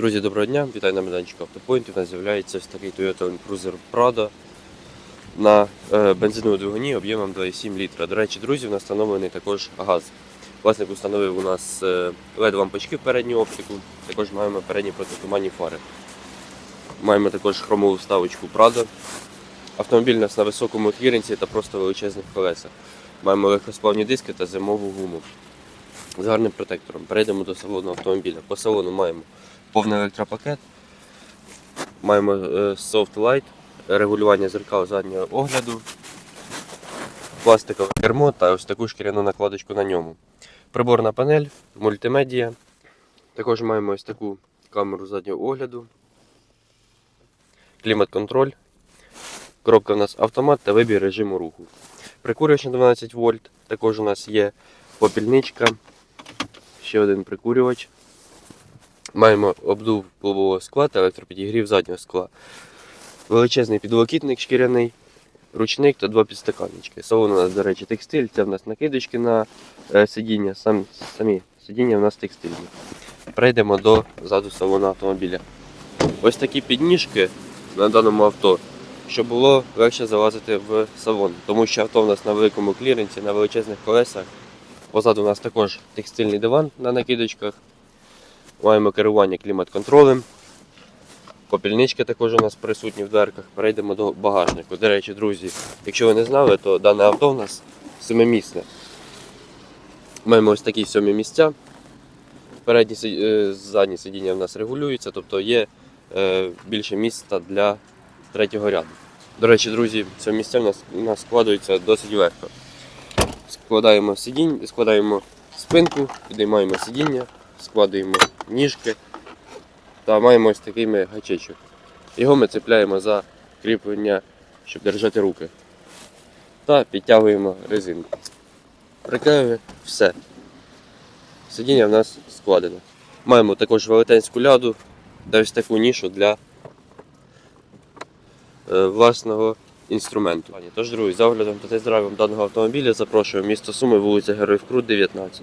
Друзі, доброго дня! Вітаю на майданчику Автопоінт. У нас з'являється ось такий Toyota Land Cruiser Prado на е, бензиновому двигуні об'ємом 2,7 літра. До речі, друзі, у нас встановлений також газ. Власник установив у нас е, led лампочки в передню оптику, також маємо передні протитуманні фари. Маємо також хромову вставочку Prado. Автомобіль у нас на високому кліренсі та просто величезних колесах. Маємо легкосплавні диски та зимову гуму з гарним протектором. Перейдемо до салону автомобіля. По салону маємо повний електропакет, маємо е, soft light, регулювання зеркал заднього огляду, пластикове кермо та ось таку шкіряну накладочку на ньому. Приборна панель, мультимедія. Також маємо ось таку камеру заднього огляду, клімат-контроль. Коробка у нас автомат та вибір режиму руху. Прикурювач на 12 вольт. Також у нас є попільничка, ще один прикурювач. Маємо обдув лобового скла та електропідігрів заднього скла. Величезний підлокітник шкіряний, ручник та два підстаканнички. Салон у нас, до речі, текстиль, це в нас накидочки на е, сидіння, Сам, самі сидіння у нас текстильні. Перейдемо до заду салону автомобіля. Ось такі підніжки на даному авто, щоб було легше залазити в салон, тому що авто у нас на великому кліренсі, на величезних колесах. Позаду у нас також текстильний диван на накидочках. Маємо керування клімат-контролем. Попільнички також у нас присутні в дверках. Перейдемо до багажнику. До речі, друзі, якщо ви не знали, то дане авто у нас семимісне. Маємо ось такі сьомі місця. Передні е, задні сидіння в нас регулюються, тобто є е, більше місця для третього ряду. До речі, друзі, ці місця в нас, у нас складаються досить легко. Складаємо сидінь, складаємо спинку, підіймаємо сидіння, складаємо ніжки та маємо ось такий гачечок. Його ми цепляємо за кріплення, щоб держати руки. Та підтягуємо резинку. Приклеюємо все. Сидіння в нас складене. Маємо також велетенську ляду та ось таку нішу для е, власного інструменту. Тож, друзі, за оглядом та тест-драйвом даного автомобіля запрошую місто Суми, вулиця Героїв Крут, 19.